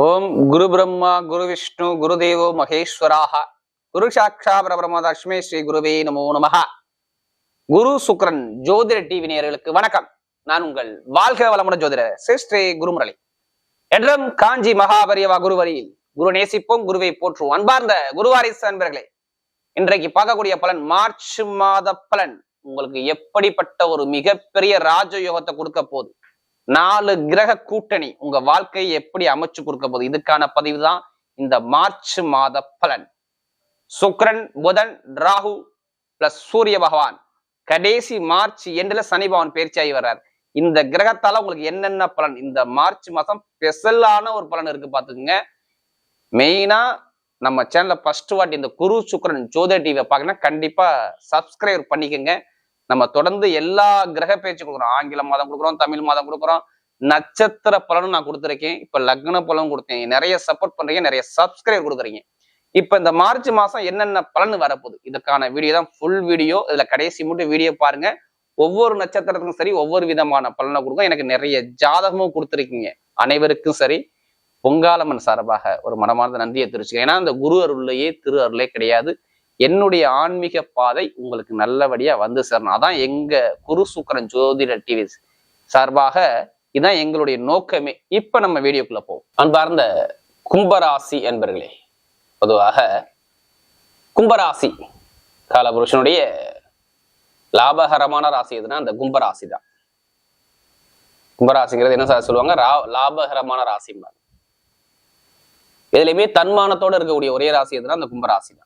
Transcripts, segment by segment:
ஓம் குரு பிரம்மா குரு விஷ்ணு குரு தேவோ மகேஸ்வராக. குரு சாட்சா பரபிரம தஷ்மே ஸ்ரீ குருவே நமோ நமக குரு சுக்ரன் ஜோதிட டிவி நேயர்களுக்கு வணக்கம். நான் உங்கள் வாழ்க வளமுடன் ஜோதிட ஸ்ரீ குருமுரளி. என்றும் காஞ்சி மகாபரியவா குருவரியில் குரு நேசிப்போம் குருவை போற்றுவோம் அன்பார்ந்த குருவாரிசு அன்பர்களே. இன்றைக்கு பார்க்கக்கூடிய பலன் மார்ச் மாத பலன். உங்களுக்கு எப்படிப்பட்ட ஒரு மிகப்பெரிய ராஜயோகத்தை கொடுக்க போகுது? நாலு கிரக கூட்டணி உங்க வாழ்க்கையை எப்படி அமைச்சு கொடுக்க போகுது? இதுக்கான பதிவு தான் இந்த மார்ச் மாத பலன். சுக்ரன் புதன் ராகு பிளஸ் சூரிய பகவான். கடைசி மார்ச் எண்டுல சனி பகவான் பயிற்சியாகி வர்றார். இந்த கிரகத்தால உங்களுக்கு என்னென்ன பலன்? இந்த மார்ச் மாசம் ஸ்பெஷலான ஒரு பலன் இருக்கு பாத்துக்கோங்க மெயினா நம்ம சேனல்ல ஃபர்ஸ்ட் வாட்டி இந்த குரு சுக்ரன் ஜோதிட டிவியை பார்க்கணும் கண்டிப்பா சப்ஸ்கிரைப் பண்ணிக்கோங்க. நம்ம தொடர்ந்து எல்லா கிரக பேச்சு கொடுக்குறோம். ஆங்கில மாதம் கொடுக்குறோம் தமிழ் மாதம் கொடுக்குறோம். நட்சத்திர பலனும் நான் கொடுத்துருக்கேன். இப்ப லக்ன பலனும் கொடுத்தேன். நிறைய சப்போர்ட் பண்றீங்க நிறைய சப்ஸ்கிரைப் கொடுக்குறீங்க. இப்ப இந்த மார்ச் மாசம் என்னென்ன பலன் வரப்போகுது? இதுக்கான வீடியோ தான் ஃபுல் வீடியோ இதுல கடைசி மட்டும் வீடியோ பாருங்க. ஒவ்வொரு நட்சத்திரத்துக்கும் சரி ஒவ்வொரு விதமான பலனை கொடுக்கும். எனக்கு நிறைய ஜாதகமும் கொடுத்துருக்கீங்க. அனைவருக்கும் சரி பொங்காலம்மன் சார்பாக ஒரு மனமார்ந்த நன்றியை தெரிவிச்சுக்கேன் ஏன்னா அந்த குரு அருள்லையே திரு அருளே கிடையாது. என்னுடைய ஆன்மீக பாதை உங்களுக்கு நல்லபடியா வந்து சேரணும். அதான் எங்க குரு சுக்கரன் ஜோதிட டிவி சார்பாக இதான் எங்களுடைய நோக்கமே. இப்ப நம்ம வீடியோக்குள்ள போவோம். அன்பார்ந்த கும்பராசி என்பர்களே பொதுவாக கும்பராசி காலபுருஷனுடைய லாபகரமான ராசி எதுனா அந்த கும்பராசி தான் கும்பராசிங்கிறது என்ன சார் சொல்லுவாங்க? ரா- லாபகரமான ராசிம்பாங்க. எதுலையுமே தன்மானத்தோட இருக்கக்கூடிய ஒரே ராசி எதுனா அந்த கும்பராசி தான்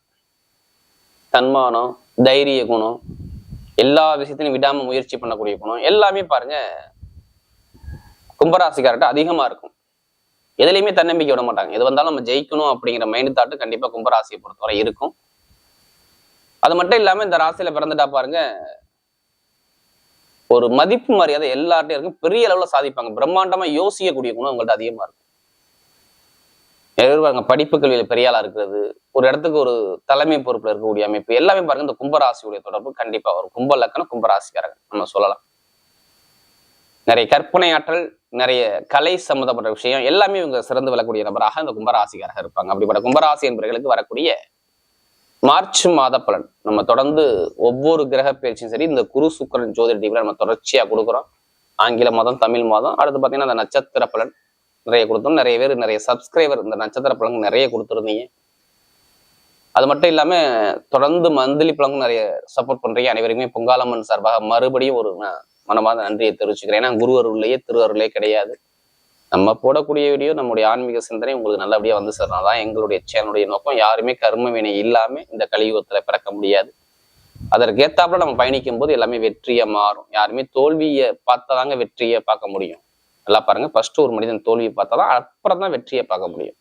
தன்மானம் தைரிய குணம் எல்லா விஷயத்திலையும் விடாம முயற்சி பண்ணக்கூடிய குணம் எல்லாமே பாருங்க கும்பராசிக்கார்ட்ட அதிகமா இருக்கும். எதுலையுமே தன்னம்பிக்கை விட மாட்டாங்க. எது வந்தாலும் நம்ம ஜெயிக்கணும் அப்படிங்கிற மைண்ட் தாட்டு கண்டிப்பா கும்பராசியை பொறுத்தவரை இருக்கும். அது மட்டும் இல்லாம இந்த ராசியில பிறந்துட்டா பாருங்க ஒரு மதிப்பு மரியாதை எல்லார்ட்டையும் இருக்கும். பெரிய அளவுல சாதிப்பாங்க. பிரம்மாண்டமா யோசிக்கக்கூடிய குணம் உங்கள்ட்ட அதிகமா இருக்கும். நிறைய பேர் பாருங்க படிப்பு கல்வியில பெரியாளா இருக்கிறது. ஒரு இடத்துக்கு ஒரு தலைமை பொறுப்புல இருக்கக்கூடிய அமைப்பு எல்லாமே பாருங்க இந்த கும்பராசியுடைய தொடர்பு கண்டிப்பா வரும். கும்ப லக்கணம் கும்பராசிக்காரங்க நம்ம சொல்லலாம். நிறைய கற்பனை ஆற்றல் நிறைய கலை சம்பந்தப்பட்ட விஷயம் எல்லாமே இவங்க சிறந்து விளக்கூடிய நபராக இந்த கும்பராசிக்காரங்க இருப்பாங்க. அப்படிப்பட்ட கும்பராசி என்பவர்களுக்கு வரக்கூடிய மார்ச் மாத பலன். நம்ம தொடர்ந்து ஒவ்வொரு கிரக பயிற்சியும் சரி இந்த குரு சுக்கரன் ஜோதிட டிவில நம்ம தொடர்ச்சியா கொடுக்குறோம். ஆங்கில மாதம் தமிழ் மாதம் அடுத்து பாத்தீங்கன்னா அந்த நட்சத்திர பலன். நிறைய கொடுத்தோம். நிறைய பேர் நிறைய சப்ஸ்கிரைபர் இந்த நட்சத்திர பழங்கள் நிறைய கொடுத்துருந்தீங்க. அது மட்டும் இல்லாமல் தொடர்ந்து மந்த்லி பழங்கள் நிறைய சப்போர்ட் பண்ணுறீங்க அனைவருக்குமே பொங்காலம்மன் சார்பாக மறுபடியும் ஒரு மனமாத நன்றியை தெரிவிச்சுக்கிறேன். ஏன்னா குரு அருள்லையே திரு அருளே கிடையாது. நம்ம போடக்கூடிய வீடியோ நம்முடைய ஆன்மீக சிந்தனை உங்களுக்கு நல்லபடியாக வந்து சேரணும். தான் எங்களுடைய சேனலுடைய நோக்கம். யாருமே கர்ம வினை இல்லாமல் இந்த கலியுகத்தில் பிறக்க முடியாது. அதற்கு நம்ம பயணிக்கும் போது எல்லாமே வெற்றியை மாறும். யாருமே தோல்வியை பார்த்தாதாங்க வெற்றியை பார்க்க முடியும். நல்லா பாருங்க. ஃபர்ஸ்ட் ஒரு மனிதன் தோல்வியை பார்த்தாதான் அப்புறம் தான் வெற்றியை பார்க்க முடியும்.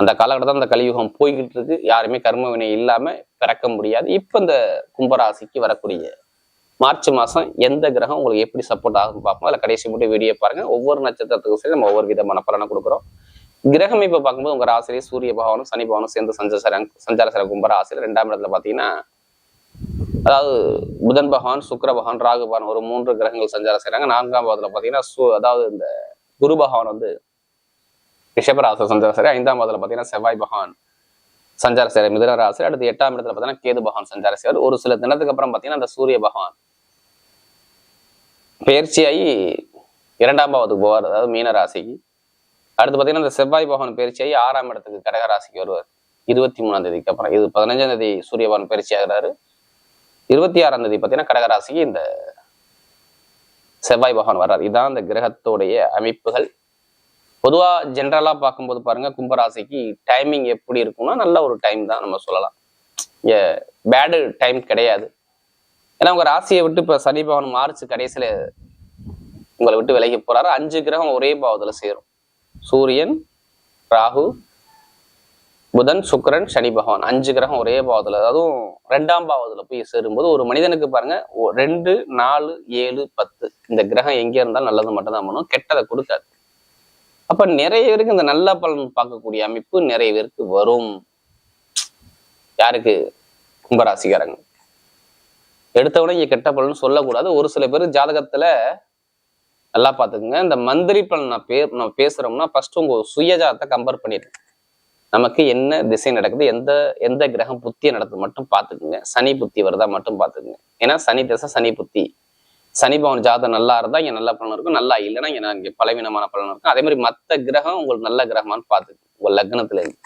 அந்த காலகட்டத்தில் அந்த கலியுகம் போய்கிட்டு இருக்கு. யாருமே கர்ம வினை இல்லாம பிறக்க முடியாது. இப்ப இந்த கும்பராசிக்கு வரக்கூடிய மார்ச் மாசம் எந்த கிரகம் உங்களுக்கு எப்படி சப்போர்ட் ஆகும் பார்ப்போம். அதில் கடைசி மட்டும் வீடியோ பாருங்க. ஒவ்வொரு நட்சத்திரத்துக்கும் சரி நம்ம ஒவ்வொரு விதமான பலனை கொடுக்குறோம். கிரகம் இப்போ பார்க்கும்போது உங்க ராசிலே சூரிய பகவானும் சனி பகவானும் சேர்ந்து சஞ்சார சஞ்சார சிற கும்பராசியில் ரெண்டாம் இடத்துல பாத்தீங்கன்னா அதாவது புதன் பகவான் சுக்கர பகவான் ராகு பகவான் ஒரு மூன்று கிரகங்கள் சஞ்சாரம் செய்கிறாங்க நான்காம் பாதத்தில் பாத்தீங்கன்னா சு- அதாவது இந்த குரு பகவான் வந்து ரிஷபராசர் சஞ்சாரம் செய்றாரு. ஐந்தாம் பாதத்தில் பாத்தீங்கன்னா செவ்வாய் பகவான் சஞ்சார செய்யற மிதுன அடுத்து எட்டாம் இடத்துல பாத்தீங்கன்னா கேது பகவான் சஞ்சார செய்வார் ஒரு சில தினத்துக்கு அப்புறம் பாத்தீங்கன்னா அந்த சூரிய பகவான் பயிற்சியாகி இரண்டாம் பாவத்துக்கு போவார். அதாவது மீனராசிக்கு அடுத்து பாத்தீங்கன்னா இந்த செவ்வாய் பகவான் பயிற்சியாகி ஆறாம் இடத்துக்கு கடக ராசிக்கு வருவார். இருபத்தி மூணாம் தேதிக்கு அப்புறம். இது பதினஞ்சாம் தேதி சூரிய பகவான் பயிற்சி ஆகிறாரு இருபத்தி ஆறாம் தேதி பாத்தீங்கன்னா கடகராசிக்கு இந்த செவ்வாய் பகவான் வர்றார். இதான் இந்த கிரகத்தோடைய அமைப்புகள். பொதுவா ஜென்ரலாக பார்க்கும்போது பாருங்க கும்பராசிக்கு டைமிங் எப்படி இருக்கும்னா நல்ல ஒரு டைம் தான் நம்ம சொல்லலாம். பேடு டைம் கிடையாது. ஏன்னா உங்க ராசியை விட்டு இப்ப சனி பகவான் மார்ச் கடைசியில் உங்களை விட்டு விலகி போறாரு. அஞ்சு கிரகம் ஒரே பாவத்தில் சேரும். சூரியன் ராகு புதன் சுக்கிரன் சனி பகவான். அஞ்சு கிரகம் ஒரே பாவத்துல. அதுவும் ரெண்டாம் பாவத்துல போய் சேரும்போது ஒரு மனிதனுக்கு பாருங்க ஒ- ரெண்டு நாலு ஏழு பத்து. இந்த கிரகம் எங்க இருந்தாலும் நல்லது மட்டும்தான் பண்ணும். கெட்டதை கொடுக்காது. அப்ப நிறைய பேருக்கு இந்த நல்ல பலன் பார்க்கக்கூடிய அமைப்பு நிறைய பேருக்கு வரும். யாருக்கு? கும்பராசிக்காரங்க. எடுத்தவனே இங்க கெட்ட பலன் சொல்லக்கூடாது. ஒரு சில பேர் ஜாதகத்துல நல்லா பார்த்துக்குங்க. இந்த மந்திரி பலன் நான் பே நம்ம பேசுறோம்னா ஃபர்ஸ்ட் உங்க சுயஜாதத்தை கம்பேர் பண்ணிடுங்க. நமக்கு என்ன திசை நடக்குது எந்த எந்த கிரகம் புத்தியை நடக்குது மட்டும் பார்த்துக்குங்க. சனி புத்தி வருதா மட்டும் பார்த்துக்குங்க. ஏன்னா சனி திசை சனி புத்தி. சனி பவன் ஜாதகம் நல்லா இருந்தா இங்க நல்ல பலன் இருக்கும் நல்லா இல்லைன்னா இங்க இங்கே பலவீனமான பலன் இருக்கும். அதே மாதிரி மத்த கிரகம் உங்களுக்கு நல்ல கிரகமான்னு பார்த்துக்கு உங்கள் லக்னத்துல இருந்து.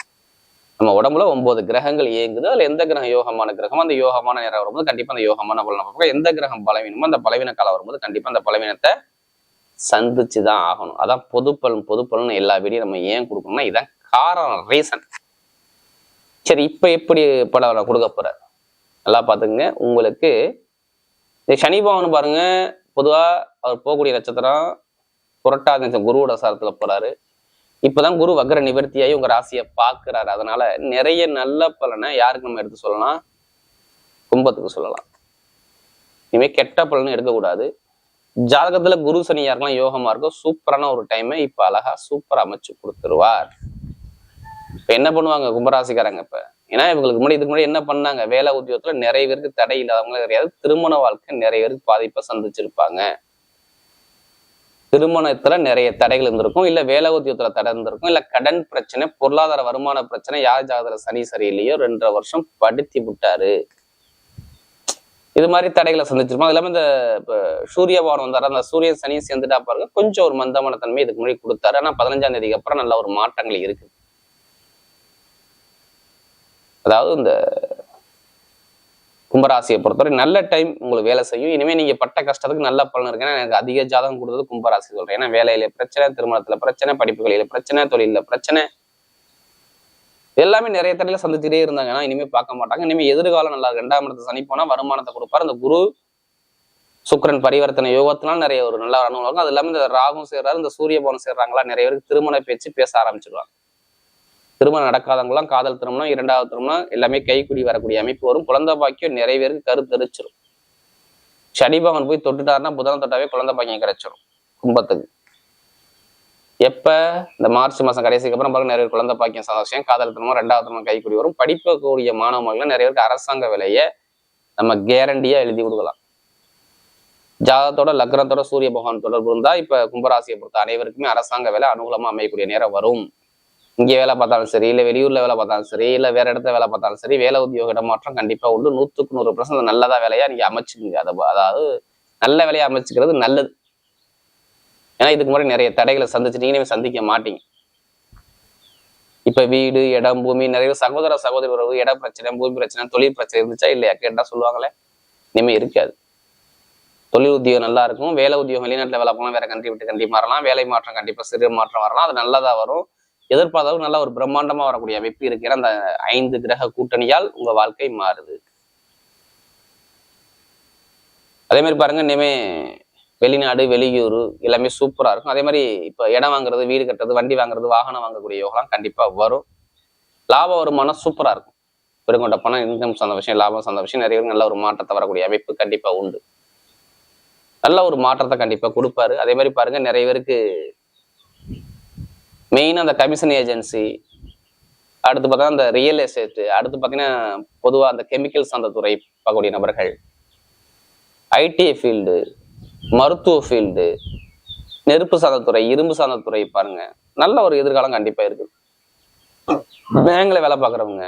நம்ம உடம்புல ஒன்பது கிரகங்கள் இயங்குது அதில் எந்த கிரகம் யோகமான கிரகம் அந்த யோகமான நேரம் வரும்போது கண்டிப்பா அந்த யோகமான பலனை பார்ப்போம். எந்த கிரகம் பலவீனமோ அந்த பலவீன காலம் வரும்போது கண்டிப்பா அந்த பலவீனத்தை சந்திச்சு தான் ஆகணும். அதான் பொதுப்பலன் பொதுப்பலன் எல்லா வீடியும் நம்ம ஏன் கொடுக்கணும்னா இதான் காரணம் ரீசன் சரி இப்ப எப்படி படம் கொடுக்க போறார்? நல்லா பார்த்துக்குங்க. உங்களுக்கு இந்த சனி பகவான் பாருங்க பொதுவா அவர் போகக்கூடிய நட்சத்திரம் புரட்டாதி நட்சத்திரம் குருவோட சாரத்துல போறாரு. இப்பதான் குரு வக்ர நிவர்த்தியாகி உங்க ராசியை பார்க்கிறாரு. அதனால நிறைய நல்ல பலனை யாருக்கு நம்ம எடுத்து சொல்லலாம்? கும்பத்துக்கு சொல்லலாம். இனிமே கெட்ட பலனும் எடுக்கக்கூடாது. ஜாதகத்துல குரு சனி யாருக்கெல்லாம் யோகமா இருக்கோ சூப்பரான ஒரு டைமை இப்ப அழகா சூப்பரா அமைச்சு கொடுத்துருவார். இப்ப என்ன பண்ணுவாங்க கும்பராசிக்காரங்க இப்ப? ஏன்னா இவங்களுக்கு முன்னாடி இதுக்கு முன்னாடி என்ன பண்ணாங்க? வேலை உத்தியோகத்தில் நிறைய பேருக்கு தடை இல்லாதவங்க கிடையாது. திருமண வாழ்க்கை நிறைய பேருக்கு பாதிப்பை சந்திச்சிருப்பாங்க. திருமணத்துல நிறைய தடைகள் இருந்திருக்கும். இல்ல வேலை உத்தியோகத்துல தடை இருந்திருக்கும். இல்ல கடன் பிரச்சனை பொருளாதார வருமான பிரச்சனை யார் ஜாதகத்துல சனி சரியில்லையோ ரெண்டரை வருஷம் படுத்தி விட்டாரு. இது மாதிரி தடைகளை சந்திச்சிருப்போம் அது இந்த இப்ப சூரிய பவன் வந்தாரு. அந்த சூரியன் சனியும் சேர்ந்துட்டா பாருங்க கொஞ்சம் ஒரு மந்தமான தன்மை இதுக்கு முன்னாடி கொடுத்தாரு. ஆனா பதினஞ்சாம் தேதிக்கு அப்புறம் நல்ல ஒரு மாற்றங்கள் இருக்கு. அதாவது இந்த கும்பராசியை பொறுத்தவரை நல்ல டைம் உங்களுக்கு வேலை செய்யும். இனிமே நீங்க பட்ட கஷ்டத்துக்கு நல்ல பலன் இருக்கு. ஏன்னா எனக்கு அதிக ஜாதகம் கொடுத்தது கும்பராசி சொல்றேன். ஏன்னா வேலையில பிரச்சனை திருமணத்துல பிரச்சனை படிப்புகளில பிரச்சனை தொழில பிரச்சனை. எல்லாமே நிறைய தடையில சந்திச்சுட்டே இருந்தாங்க. ஆனா இனிமே பார்க்க மாட்டாங்க. இனிமே எதிர்காலம் நல்லா இருக்கு. ரெண்டாம் இடத்துல சனி போனா வருமானத்தை கொடுப்பாரு. அந்த குரு சுக்கரன் பரிவர்த்தனை யோகத்தினால் நிறைய ஒரு நல்ல அனுபவம் இருக்கும் அது இல்லாம இந்த ராகும் சேர்றாரு இந்த சூரிய பவன் சேர்றாங்களா நிறைய பேருக்கு திருமண பேச்சு பேச ஆரம்பிச்சிருவாங்க. திருமணம் நடக்காதவங்களாம் காதல் திருமணம் இரண்டாவது திருமணம் எல்லாமே கைக்குடி வரக்கூடிய அமைப்பு வரும். குழந்தை பாக்கியம் நிறைய பேருக்கு கருத்தரிச்சிடும் சனி பகவான் போய் தொட்டுட்டாருன்னா புதனம் தொட்டாவே குழந்தை பாக்கியம் கிடைச்சிரும் கும்பத்துக்கு. எப்ப? இந்த மார்ச் மாசம் கடைசிக்கு அப்புறம் பாருங்க நிறைய குழந்தை பாக்கியம் சந்தோஷம் காதல் திருமணம் ரெண்டாவது திருமணம் கைக்குடி வரும். படிப்பக்கூடிய மாணவ மக்கள் நிறைய பேருக்கு அரசாங்க விலையை நம்ம கேரண்டியா எழுதி கொடுக்கலாம். ஜாதகத்தோட லக்னத்தோட சூரிய பகவான் தொடர்பு இருந்தா இப்ப கும்பராசியை பொறுத்த அனைவருக்குமே அரசாங்க வேலை அனுகூலமா அமையக்கூடிய நேரம் வரும். இங்கே வேலை பார்த்தாலும் சரி இல்லை வெளியூர்ல வேலை பார்த்தாலும் சரி இல்லை வேற இடத்துல வேலை பார்த்தாலும் சரி வேலை உத்தியோக இடமாற்றம் கண்டிப்பா உண்டு. நூற்றுக்கு நூறு பர்சன்ட் நல்லதா வேலையா நீங்கள் அமைச்சுக்குங்க. அதை அதாவது நல்ல வேலையை அமைச்சுக்கிறது நல்லது. ஏன்னா இதுக்கு முன்னாடி நிறைய தடைகளை சந்திச்சுட்டீங்க சந்திக்க மாட்டீங்க. இப்ப வீடு இடம் பூமி நிறைய சகோதர சகோதரி உறவு இட பிரச்சனை பூமி பிரச்சனை தொழில் பிரச்சனை இருந்துச்சா இல்லையா? கேட்டா சொல்லுவாங்களே. இனிமே இருக்காது. தொழில் உத்தியோகம் நல்லா இருக்கும். வேலை உத்தியோகம் வெளிநாட்டுல வேலை போகலாம் வேற கண்ட்ரி விட்டு கண்டி மாறலாம். வேலை மாற்றம் கண்டிப்பா சிறு மாற்றம் வரலாம். அது நல்லதா வரும். எதிர்பார்த்தாலும் நல்ல ஒரு பிரம்மாண்டமா வரக்கூடிய அமைப்பு இருக்கிற அந்த ஐந்து கிரக கூட்டணியால் உங்க வாழ்க்கை மாறுது. அதே மாதிரி பாருங்க இனிமே வெளிநாடு வெளியூர் எல்லாமே சூப்பரா இருக்கும். அதே மாதிரி இப்போ இடம் வாங்குறது வீடு கட்டுறது வண்டி வாங்குறது வாகனம் வாங்கக்கூடிய யோகம்லாம் கண்டிப்பா வரும். லாப வருமானம் சூப்பரா இருக்கும். பெருங்கொண்ட பணம் இன்கம் சார்ந்த விஷயம் லாபம் சார்ந்த விஷயம் நிறைய பேருக்கு நல்ல ஒரு மாற்றத்தை வரக்கூடிய அமைப்பு கண்டிப்பா உண்டு. நல்ல ஒரு மாற்றத்தை கண்டிப்பா கொடுப்பாரு. அதே மாதிரி பாருங்க நிறைய பேருக்கு மெயினாக அந்த கமிஷன் ஏஜென்சி அடுத்து பார்த்தா அந்த ரியல் எஸ்டேட்டு அடுத்து பார்த்தீங்கன்னா பொதுவாக அந்த கெமிக்கல் சார்ந்த துறை பார்க்கக்கூடிய நபர்கள். ஐடி ஃபீல்டு மருத்துவ ஃபீல்டு நெருப்பு சார்ந்த துறை இரும்பு சார்ந்த துறை பாருங்க. நல்ல ஒரு எதிர்காலம் கண்டிப்பா இருக்கு. பேங்கில் வேலை பார்க்குறவங்க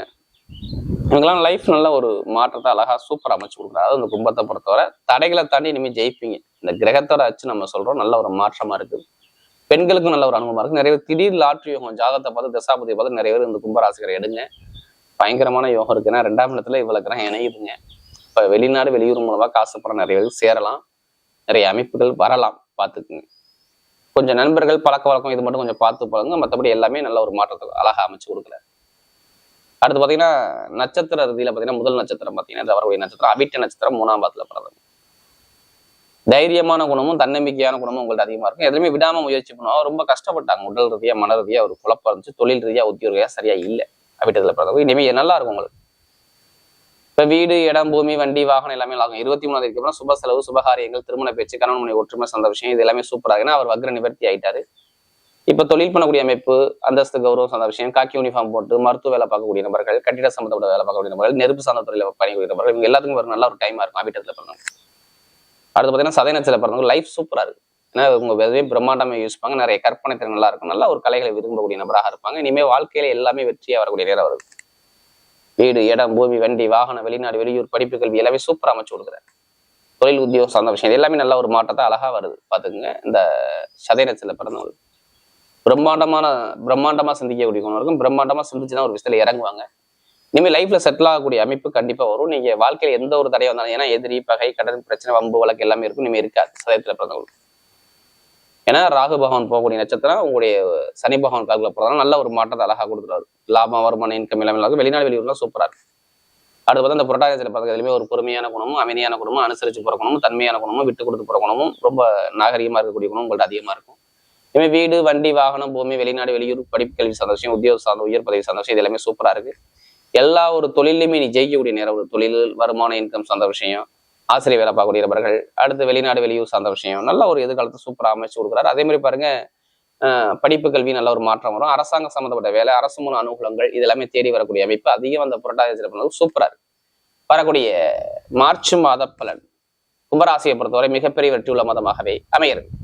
இவங்கெல்லாம் லைஃப் நல்ல ஒரு மாற்றத்தை அழகா சூப்பர் அமைச்சு கொடுக்குறாரு அதாவது இந்த கும்பத்தை பொறுத்தவரை தடைகளை தாண்டி இனிமேல் ஜெயிப்பீங்க. இந்த கிரகத்தோட அச்சு நம்ம சொல்றோம் நல்ல ஒரு மாற்றமா இருக்குது. பெண்களுக்கும் நல்ல ஒரு அனுபவமா இருக்கு. நிறைய பேர் திடீர் லாட்ரி யோகம் ஜாதகத்தை பார்த்து தசாபதியை பார்த்து நிறைய பேர் இந்த கும்பராசிகரை எடுங்க. பயங்கரமான யோகம் இருக்குன்னா ரெண்டாம் இடத்துல இவ்வளவு கிரகம் இணையுதுங்க. இப்ப வெளிநாடு வெளியூர் மூலமா காசு பணம் நிறைய பேருக்கு சேரலாம். நிறைய அமைப்புகள் வரலாம். பார்த்துக்குங்க. கொஞ்சம் நண்பர்கள் பழக்க வழக்கம் இது மட்டும் கொஞ்சம் பார்த்து பழங்க மற்றபடி எல்லாமே நல்ல ஒரு மாற்றத்தை அழகா அமைச்சு கொடுக்கல. அடுத்து பார்த்தீங்கன்னா நட்சத்திர ரீதியில பார்த்தீங்கன்னா முதல் நட்சத்திரம் பார்த்தீங்கன்னா இந்த நட்சத்திரம் அவிட்ட நட்சத்திரம் மூணாம் பாதத்துல பிறந்தது தைரியமான குணமும் தன்னம்பிக்கையான குணமும் உங்கள்ட்ட அதிகமா இருக்கும். எதுவுமே விடாம முயற்சி பண்ணுவோம் ரொம்ப கஷ்டப்பட்டாங்க. உடல் ரீதியா மன ரீதியாக ஒரு குழப்பம் இருந்துச்சு. தொழில் ரீதியாக உத்தியோக ரீதியா சரியா இல்லை. அவிட்டத்துல பிறகு இனிமே நல்லா இருக்கும் உங்களுக்கு. இப்போ வீடு இடம் பூமி வண்டி வாகனம் எல்லாமே ஆகும் இருபத்தி மூணாம் தேதிக்கு அப்புறம் சுப செலவு சுபகாரியங்கள் திருமண பேச்சு கணவன் மனை ஒற்றுமை சந்த விஷயம் இது எல்லாமே சூப்பராக ஏன்னா அவர் வக்ர நிவர்த்தி ஆயிட்டாரு. இப்ப தொழில் பண்ணக்கூடிய அமைப்பு அந்தஸ்து கௌரவம் சார்ந்த விஷயம் காக்கி யூனிஃபார்ம் போட்டு மருத்துவ வேலை பார்க்கக்கூடிய நபர்கள் கட்டிட சம்பந்தப்பட்ட வேலை பார்க்கக்கூடிய நபர்கள் நெருப்பு சார்ந்த துறையில் பணிக்கூடிய நபர்கள் இவங்க எல்லாத்துக்கும் ஒரு நல்ல ஒரு டைமாக இருக்கும். அப்படின்றதுல பிறந்தவங்க. அடுத்து பார்த்தீங்கன்னா சதய நட்சத்திரம் பிறந்தவங்க லைஃப் சூப்பரா இருக்கு. ஏன்னா உங்க எதுவுமே பிரம்மாண்டமா யோசிப்பாங்க நிறைய கற்பனை திறன் நல்லா இருக்கும். நல்லா ஒரு கலைகளை விரும்பக்கூடிய நபராக இருப்பாங்க. இனிமேல் வாழ்க்கையில எல்லாமே வெற்றியாக வரக்கூடிய நேரம் வருது வீடு இடம் பூமி வண்டி வாகனம் வெளிநாடு வெளியூர் படிப்பு கல்வி எல்லாமே சூப்பரா அமைச்சு கொடுக்குறாரு. தொழில் உத்தியோகம் சார்ந்த விஷயம். எல்லாமே நல்ல ஒரு மாற்றத்தை அழகா வருது. பார்த்துக்குங்க. இந்த சதயநட்சத்திர பிறந்தவங்க. பிரம்மாண்டமான பிரம்மாண்டமா சிந்திக்கக்கூடிய இருக்கும். பிரம்மாண்டமா சிந்திச்சுன்னா ஒரு விஷயத்தில் இறங்குவாங்க. இனிமேல் லைஃப்ல செட்டில் ஆகக்கூடிய அமைப்பு கண்டிப்பா வரும். நீங்க வாழ்க்கையில எந்த ஒரு தடையா வந்தாலும் ஏன்னா எதிரி பகை கடன் பிரச்சனை வம்பு வழக்கு எல்லாமே இருக்கும். இனிமேல் இருக்காது. சதயத்தில் பிறந்தவங்களுக்கு. ஏன்னா ராகு பகவான் போகக்கூடிய நட்சத்திரம் உங்களுடைய சனி பகவான் காலத்துல போறதுனால நல்ல ஒரு மாற்றத்தை அழகா கொடுக்குறாரு லாபம் வருமானம் இன்கம் எல்லாமே இருக்கும் வெளிநாடு வெளியூர்லாம் சூப்பரா இருக்கு. அடுத்து பார்த்தா அந்த புரட்டாயத்தில் பிறந்ததுலையுமே ஒரு பொறுமையான குணமும் அமைதியான குணமும் அனுசரிச்சு போற குணமும் தன்மையான குணமும் விட்டு கொடுத்து போற குணமும் ரொம்ப நாகரிகமாக இருக்கக்கூடிய குணம் உங்கள்ட்ட அதிகமா இருக்கும். இனிமே வீடு வண்டி வாகனம் பூமி வெளிநாடு வெளியூர் படிப்பு கல்வி சந்தோஷம் உத்தியோக சார்ந்த உயர் பதவி சந்தோஷம் இது எல்லாமே சூப்பரா இருக்கு. எல்லா ஒரு தொழிலையுமே நீ ஜெயிக்கக்கூடிய நேரம் ஒரு தொழில் வருமானம் இன்கம் சார்ந்த விஷயம் ஆசிரியர் வேலை பார்க்கக்கூடிய நபர்கள் அடுத்து வெளிநாடு வெளியூர் சார்ந்த விஷயம் நல்ல ஒரு எதிர்காலத்தை சூப்பராக அமைச்சு கொடுக்குறாரு. அதே மாதிரி பாருங்க அஹ் படிப்பு கல்வி நல்ல ஒரு மாற்றம் வரும். அரசாங்க சம்மந்தப்பட்ட வேலை அரசு மூணு அனுகூலங்கள் இது எல்லாமே தேடி வரக்கூடிய அமைப்பு அதிகம் அந்த புரட்டாதி பண்ணது இருக்கு. வரக்கூடிய மார்ச் மாத பலன் கும்பராசியை பொறுத்தவரை மிகப்பெரிய வெற்றியுள்ள மதமாகவே அமைகிறது